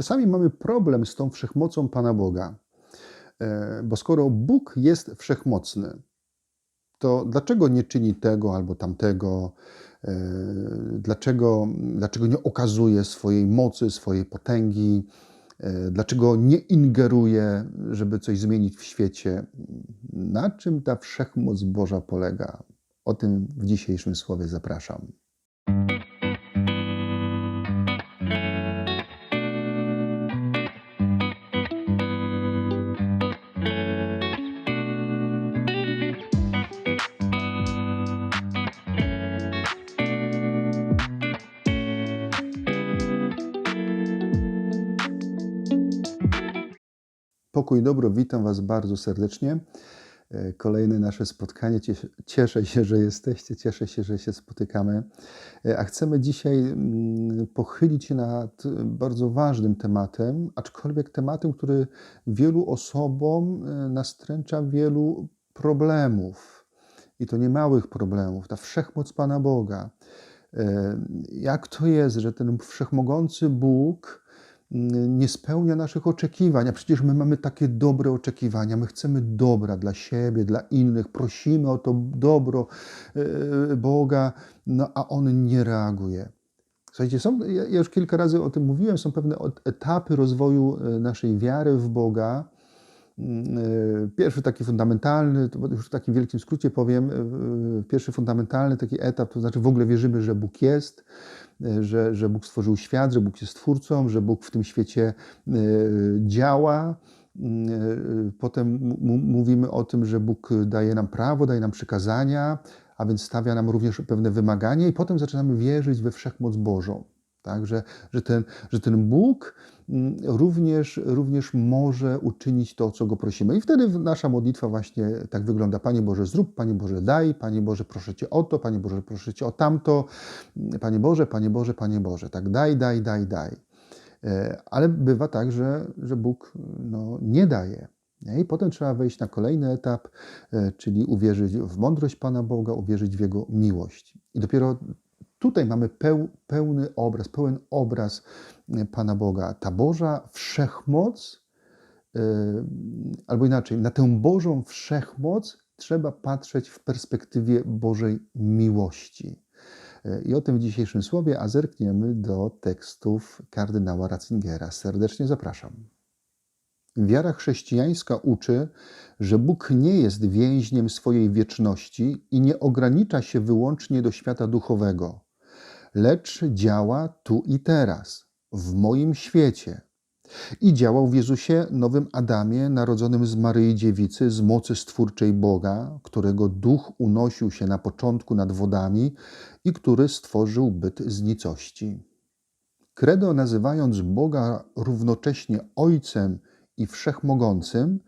Czasami mamy problem z tą wszechmocą Pana Boga, E, bo skoro Bóg jest wszechmocny, to dlaczego nie czyni tego albo tamtego? E, Dlaczego, dlaczego nie okazuje swojej mocy, swojej potęgi? E, Dlaczego nie ingeruje, żeby coś zmienić w świecie? Na czym ta wszechmoc Boża polega? O tym w dzisiejszym słowie zapraszam. Pokój dobro, witam Was bardzo serdecznie. E, Kolejne nasze spotkanie. Cies- Cieszę się, że jesteście, cieszę się, że się spotykamy. E, A chcemy dzisiaj mm, pochylić się nad bardzo ważnym tematem, aczkolwiek tematem, który wielu osobom e, nastręcza wielu problemów. I to nie małych problemów. Ta wszechmoc Pana Boga. Jak to jest, że ten wszechmogący Bóg nie spełnia naszych oczekiwań, a przecież my mamy takie dobre oczekiwania, my chcemy dobra dla siebie, dla innych, prosimy o to dobro e, Boga, no a On nie reaguje. Słuchajcie, są, ja już kilka razy o tym mówiłem, są pewne etapy rozwoju e, naszej wiary w Boga. Mm, e, Pierwszy taki fundamentalny, to już w takim wielkim skrócie powiem, e, pierwszy fundamentalny taki etap, to znaczy w ogóle wierzymy, że Bóg jest, e, że, że Bóg stworzył świat, że Bóg jest twórcą, że Bóg w tym świecie e, działa. Mm, e, Potem mówimy o tym, że Bóg daje nam prawo, daje nam przykazania, a więc stawia nam również pewne wymagania, i potem zaczynamy wierzyć we wszechmoc Bożą. Tak, że, że, ten, że ten Bóg również, również może uczynić to, o co go prosimy. I wtedy nasza modlitwa właśnie tak wygląda. Panie Boże, zrób, Panie Boże, daj, Panie Boże, proszę Cię o to, Panie Boże, proszę Cię o tamto, Panie Boże, Panie Boże, Panie Boże. Tak, daj, daj, daj, daj. E, Ale bywa tak, że, że Bóg no, nie daje. I potem trzeba wejść na kolejny etap, e, czyli uwierzyć w mądrość Pana Boga, uwierzyć w Jego miłość. I dopiero tutaj mamy peł, pełny obraz, pełen obraz e, Pana Boga. Ta Boża wszechmoc, e, albo inaczej, na tę Bożą wszechmoc trzeba patrzeć w perspektywie Bożej miłości. E, I o tym w dzisiejszym słowie, a zerkniemy do tekstów kardynała Ratzingera. Serdecznie zapraszam. Wiara chrześcijańska uczy, że Bóg nie jest więźniem swojej wieczności i nie ogranicza się wyłącznie do świata duchowego, lecz działa tu i teraz, w moim świecie. I działał w Jezusie, nowym Adamie, narodzonym z Maryi Dziewicy, z mocy stwórczej Boga, którego duch unosił się na początku nad wodami i który stworzył byt z nicości. Credo, nazywając Boga równocześnie Ojcem i Wszechmogącym,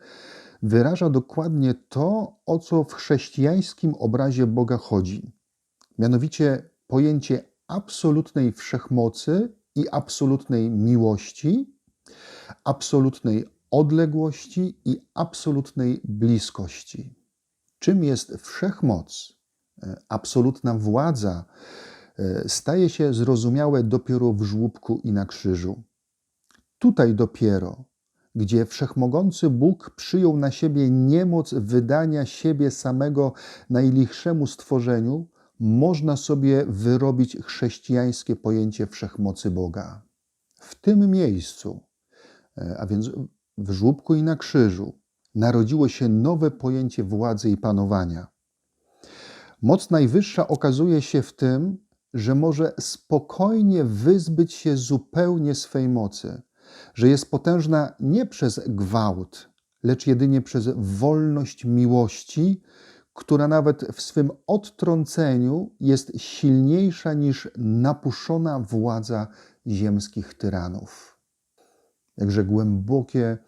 wyraża dokładnie to, o co w chrześcijańskim obrazie Boga chodzi. Mianowicie pojęcie absolutnej wszechmocy i absolutnej miłości, absolutnej odległości i absolutnej bliskości. Czym jest wszechmoc? E, Absolutna władza e, staje się zrozumiałe dopiero w żłóbku i na krzyżu. Tutaj dopiero, gdzie wszechmogący Bóg przyjął na siebie niemoc wydania siebie samego najlichszemu stworzeniu, można sobie wyrobić chrześcijańskie pojęcie wszechmocy Boga. W tym miejscu, e, a więc w żłóbku i na krzyżu, narodziło się nowe pojęcie władzy i panowania. Moc najwyższa okazuje się w tym, że może spokojnie wyzbyć się zupełnie swej mocy, że jest potężna nie przez gwałt, lecz jedynie przez wolność miłości, która nawet w swym odtrąceniu jest silniejsza niż napuszczona władza ziemskich tyranów. Jakże głębokie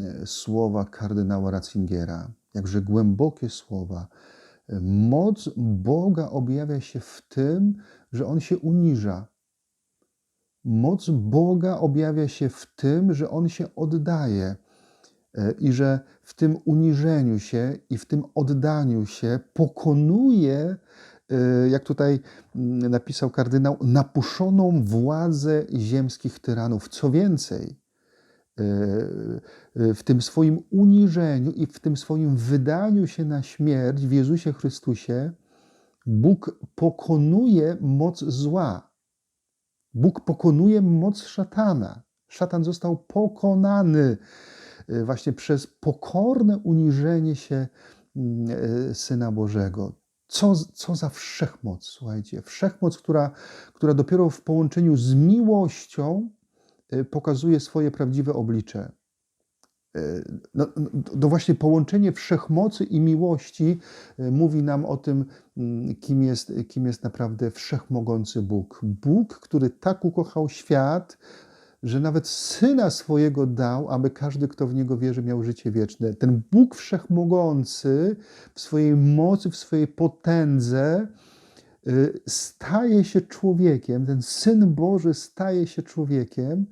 e, słowa kardynała Ratzingera, jakże głębokie słowa. Moc Boga objawia się w tym, że On się uniża. Moc Boga objawia się w tym, że On się oddaje i że w tym uniżeniu się i w tym oddaniu się pokonuje, e, jak tutaj mm, napisał kardynał, napuszoną władzę ziemskich tyranów. Co więcej, w tym swoim uniżeniu i w tym swoim wydaniu się na śmierć w Jezusie Chrystusie, Bóg pokonuje moc zła. Bóg pokonuje moc szatana. Szatan został pokonany właśnie przez pokorne uniżenie się mm, y, Syna Bożego. Co, co za wszechmoc, słuchajcie. Wszechmoc, która, która dopiero w połączeniu z miłością y, pokazuje swoje prawdziwe oblicze. No, no, to właśnie połączenie wszechmocy i miłości mówi nam o tym, mm, kim jest, kim jest naprawdę wszechmogący Bóg. Bóg, który tak ukochał świat, że nawet syna swojego dał, aby każdy, kto w niego wierzy, miał życie wieczne. Ten Bóg wszechmogący w swojej mocy, w swojej potędze y, staje się człowiekiem, ten syn Boży staje się człowiekiem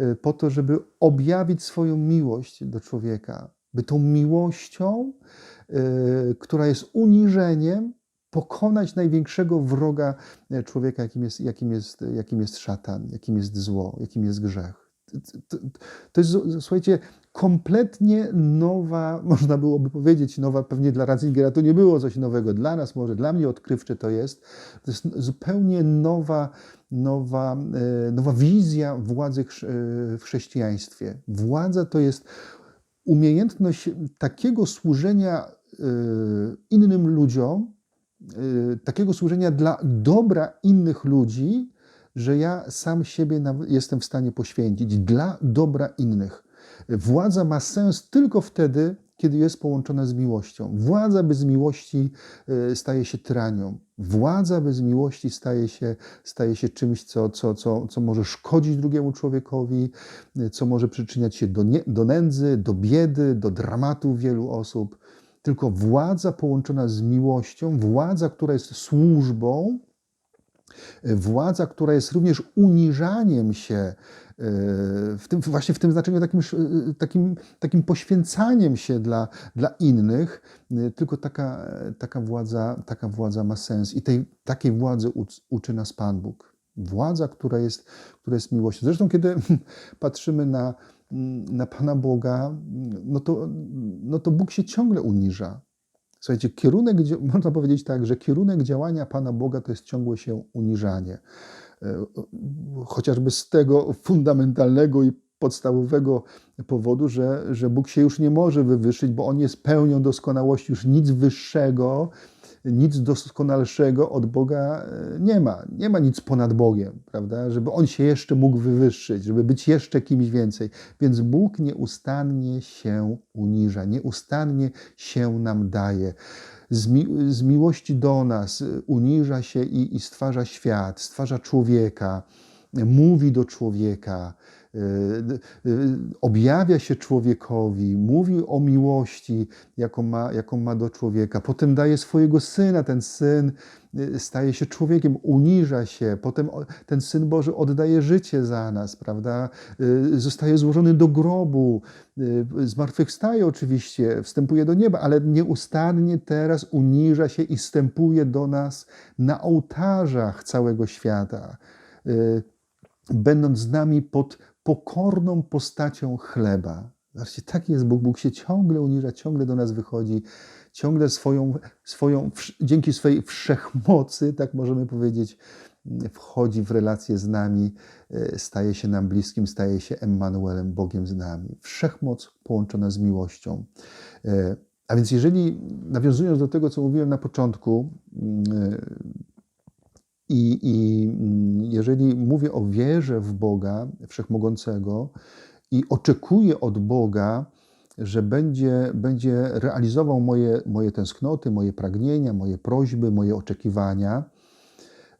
y, po to, żeby objawić swoją miłość do człowieka. By tą miłością, y, która jest uniżeniem, pokonać największego wroga e, człowieka, jakim jest, jakim jest, jakim jest szatan, jakim jest zło, jakim jest grzech. To, to jest, słuchajcie, kompletnie nowa, można byłoby powiedzieć, nowa, pewnie dla Ratzingera to nie było coś nowego, dla nas może, dla mnie odkrywcze to jest. To jest zupełnie nowa, nowa, e, nowa wizja władzy e, w chrześcijaństwie. Władza to jest umiejętność takiego służenia innym ludziom, takiego służenia dla dobra innych ludzi, że ja sam siebie jestem w stanie poświęcić dla dobra innych. Władza ma sens tylko wtedy, kiedy jest połączona z miłością. Władza bez miłości y, staje się tyranią. Władza bez miłości staje się, staje się czymś, co, co, co, co może szkodzić drugiemu człowiekowi, y, co może przyczyniać się do, nie, do nędzy, do biedy, do dramatu wielu osób tylko władza połączona z miłością, władza, która jest służbą, władza, która jest również uniżaniem się, e, w tym, właśnie w tym znaczeniu takim, e, takim, takim poświęcaniem się dla, dla innych, e, tylko taka, taka, władza, taka władza ma sens. I tej, takiej władzy uczy nas Pan Bóg. Władza, która jest, która jest miłością. Zresztą, kiedy patrzymy na, na Pana Boga, no to, no to Bóg się ciągle uniża. Słuchajcie, kierunek, można powiedzieć tak, że kierunek działania Pana Boga to jest ciągłe się uniżanie. E, chociażby z tego fundamentalnego i podstawowego powodu, że, że Bóg się już nie może wywyższyć, bo On jest pełnią doskonałości, już nic wyższego nic doskonalszego od Boga e, nie ma. Nie ma nic ponad Bogiem, prawda? Żeby On się jeszcze mógł wywyższyć, żeby być jeszcze kimś więcej. Więc Bóg nieustannie się uniża, nieustannie się nam daje. Z, mi z miłości do nas uniża się i, i stwarza świat, stwarza człowieka, mówi do człowieka, objawia się człowiekowi, mówi o miłości, jaką ma, jaką ma do człowieka. Potem daje swojego syna, ten syn y, staje się człowiekiem, uniża się. Potem ten syn Boży oddaje życie za nas, prawda? Zostaje złożony do grobu, zmartwychwstaje oczywiście, wstępuje do nieba, ale nieustannie teraz uniża się i wstępuje do nas na ołtarzach całego świata będąc z nami pod pokorną postacią chleba. Zobaczcie, taki jest Bóg. Bóg się ciągle uniża, ciągle do nas wychodzi, ciągle swoją, swoją, dzięki swojej wszechmocy, tak możemy powiedzieć, wchodzi w relacje z nami, e, staje się nam bliskim, staje się Emmanuelem, Bogiem z nami. Wszechmoc połączona z miłością. E, a więc jeżeli, nawiązując do tego, co mówiłem na początku, e, i, I mm, jeżeli mówię o wierze w Boga Wszechmogącego i oczekuję od Boga, że będzie, będzie realizował moje, moje tęsknoty, moje pragnienia, moje prośby, moje oczekiwania,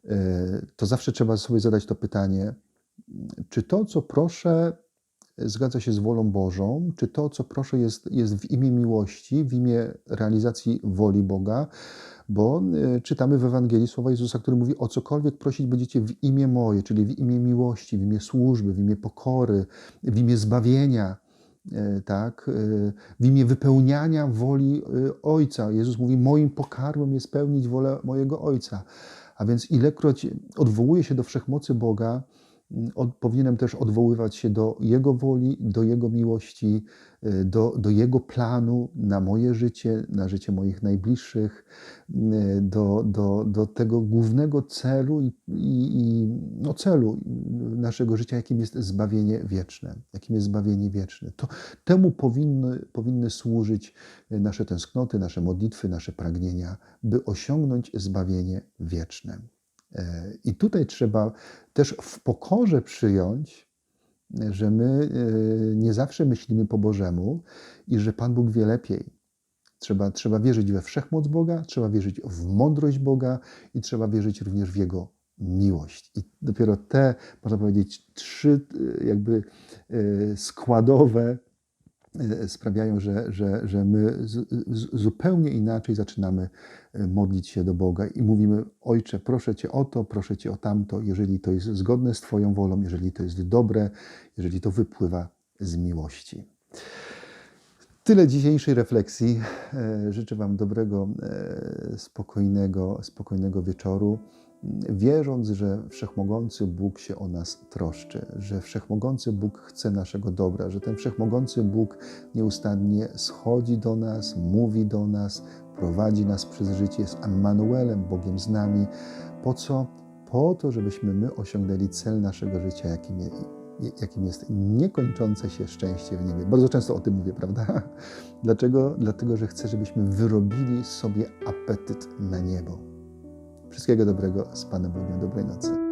e, to zawsze trzeba sobie zadać to pytanie, czy to, co proszę, zgadza się z wolą Bożą, czy to, co proszę, jest, jest w imię miłości, w imię realizacji woli Boga, bo e, czytamy w Ewangelii słowa Jezusa, który mówi: O cokolwiek prosić będziecie w imię moje, czyli w imię miłości, w imię służby, w imię pokory, w imię zbawienia. E, tak, e, w imię wypełniania woli Ojca. Jezus mówi: Moim pokarmem jest pełnić wolę mojego Ojca. A więc ilekroć odwołuje się do wszechmocy Boga, od, powinienem też odwoływać się do Jego woli, do Jego miłości, y, do, do Jego planu na moje życie, na życie moich najbliższych, y, do, do, do tego głównego celu i, i, no celu naszego życia, jakim jest zbawienie wieczne. Jakim jest zbawienie wieczne. To, temu powinny, powinny służyć nasze tęsknoty, nasze modlitwy, nasze pragnienia, by osiągnąć zbawienie wieczne. E, I tutaj trzeba też w pokorze przyjąć, że my e, nie zawsze myślimy po Bożemu i że Pan Bóg wie lepiej. Trzeba, trzeba wierzyć we wszechmoc Boga, trzeba wierzyć w mądrość Boga i trzeba wierzyć również w Jego miłość. I dopiero te, można powiedzieć, trzy e, jakby składowe sprawiają, że, że, że my zupełnie inaczej zaczynamy modlić się do Boga i mówimy: Ojcze, proszę Cię o to, proszę Cię o tamto, jeżeli to jest zgodne z Twoją wolą, jeżeli to jest dobre, jeżeli to wypływa z miłości. Tyle dzisiejszej refleksji. E, życzę Wam dobrego, spokojnego, spokojnego wieczoru wierząc, że Wszechmogący Bóg się o nas troszczy, że Wszechmogący Bóg chce naszego dobra, że ten Wszechmogący Bóg nieustannie schodzi do nas, mówi do nas, prowadzi nas przez życie, jest Ammanuelem, Bogiem z nami. Po co? Po to, żebyśmy my osiągnęli cel naszego życia, jakim jest, jakim jest niekończące się szczęście w niebie. Bardzo często o tym mówię, prawda? Dlaczego? Dlatego, że chcę, żebyśmy wyrobili sobie apetyt na niebo. Wszystkiego dobrego z Panem Bogiem. Dobrej nocy.